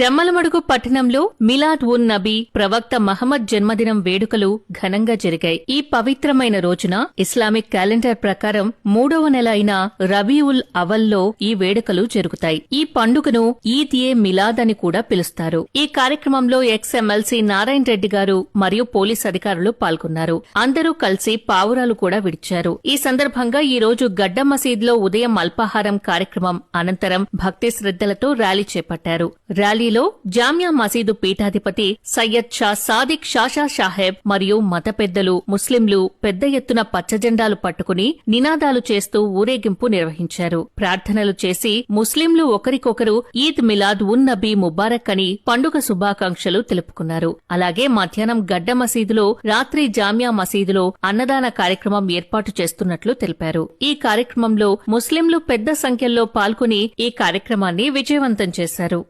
జమ్మలమడుగు పట్టణంలో మిలాద్ ఉన్ నబీ ప్రవక్త మహమ్మద్ జన్మదినం వేడుకలు ఘనంగా జరిగాయి. ఈ పవిత్రమైన రోజున ఇస్లామిక్ క్యాలెండర్ ప్రకారం మూడవ నెల అయిన రబీఉల్ అవల్లో ఈ వేడుకలు జరుగుతాయి. ఈ పండుగను ఈద్ ఏ మిలాద్ అని కూడా పిలుస్తారు. ఈ కార్యక్రమంలో ఎక్స్ ఎమ్మెల్సీ నారాయణ రెడ్డి గారు మరియు పోలీస్ అధికారులు పాల్గొన్నారు. అందరూ కలిసి పావురాలు కూడా విడిచారు. ఈ సందర్భంగా ఈ రోజు గడ్డ మసీద్లో ఉదయం అల్పాహారం కార్యక్రమం అనంతరం భక్తి శ్రద్దలతో ర్యాలీ చేపట్టారు. ర్యాలీ ఢిల్లీలో జామ్యా మసీదు పీఠాధిపతి సయ్యద్ షా సాదిక్ షాషా షాహెబ్ మరియు మత పెద్దలు ముస్లింలు పెద్ద ఎత్తున పచ్చజెండాలు పట్టుకుని నినాదాలు చేస్తూ ఊరేగింపు నిర్వహించారు. ప్రార్థనలు చేసి ముస్లింలు ఒకరికొకరు ఈద్ మిలాద్ ఉన్ నబీ ముబారక్ అని పండుగ శుభాకాంక్షలు తెలుపుకున్నారు. అలాగే మధ్యాహ్నం గడ్డ మసీదులో రాత్రి జామ్యా మసీదులో అన్నదాన కార్యక్రమం ఏర్పాటు చేస్తున్నట్లు తెలిపారు. ఈ కార్యక్రమంలో ముస్లింలు పెద్ద సంఖ్యలో పాల్గొని ఈ కార్యక్రమాన్ని విజయవంతం చేశారు.